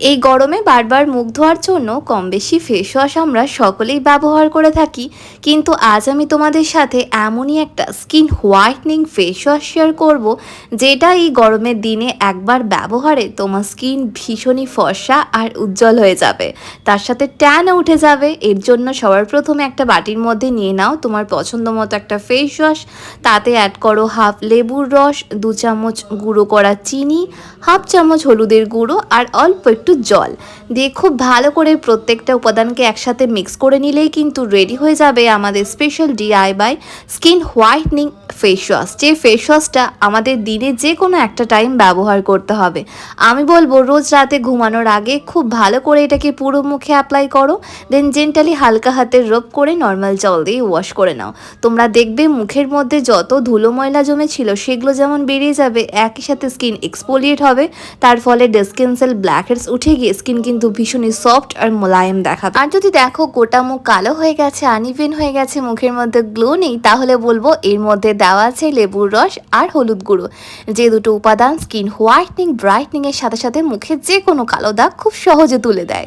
এই গরমে বারবার মুখ ধোয়ার জন্য কম বেশি ফেস ওয়াশ আমরা সকলেই ব্যবহার করে থাকি। কিন্তু আজ আমি তোমাদের সাথে এমনই একটা skin whitening face wash share করব, যেটা এই গরমের দিনে একবার ব্যবহারে তোমার স্কিন ভীষণই ফর্সা আর উজ্জ্বল হয়ে যাবে। তার সাথে ট্যানও উঠে যাবে। এর জন্য সবার প্রথমে একটা বাটির মধ্যে নিয়ে নাও তোমার পছন্দ মতো একটা ফেস ওয়াশ তাতে অ্যাড করো হাফ লেবুর রস, দু চামচ গুঁড়ো করা চিনি হাফ চামচ হলুদের গুঁড়ো আর অল্প একটু জল। দিয়ে খুব ভালো করে প্রত্যেকটা উপাদানকে একসাথে মিক্স করে নিলেই কিন্তু রেডি হয়ে যাবে আমাদের special D I Y skin whitening face wash যে ফেস ওয়াশটা আমাদের দিনে যে কোনো একটা টাইম ব্যবহার করতে হবে। আমি বলব, রোজ রাতে ঘুমানোর আগে খুব ভালো করে এটাকে পুরো মুখে অ্যাপ্লাই করো। দেন জেন্টালি হালকা হাতে রোপ করে নর্মাল জল দিয়ে ওয়াশ করে নাও। তোমরা দেখবে মুখের মধ্যে যত ধুলো ময়লা জমে ছিল সেগুলো যেমন বেরিয়ে যাবে, একই সাথে স্কিন এক্সপোলিয়েট হবে। তার ফলে ডেস্কিন সেল ব্ল্যাক হেডস উঠে গিয়ে স্কিন কিন্তু ভীষণই সফট আর মোলায়েম দেখাবে। আর যদি দেখো গোটা মুখ কালো হয়ে গেছে আনইভেন হয়ে গেছে, মুখের মধ্যে গ্লো নেই, তাহলে বলব এর মধ্যে দেওয়া আছে লেবুর রস আর হলুদ গুঁড়ো। যে দুটো উপাদান স্কিন হোয়াইটনিং ব্রাইটনিং এর সাথে সাথে মুখে যে কোনো কালো দাগ খুব সহজে তুলে দেয়।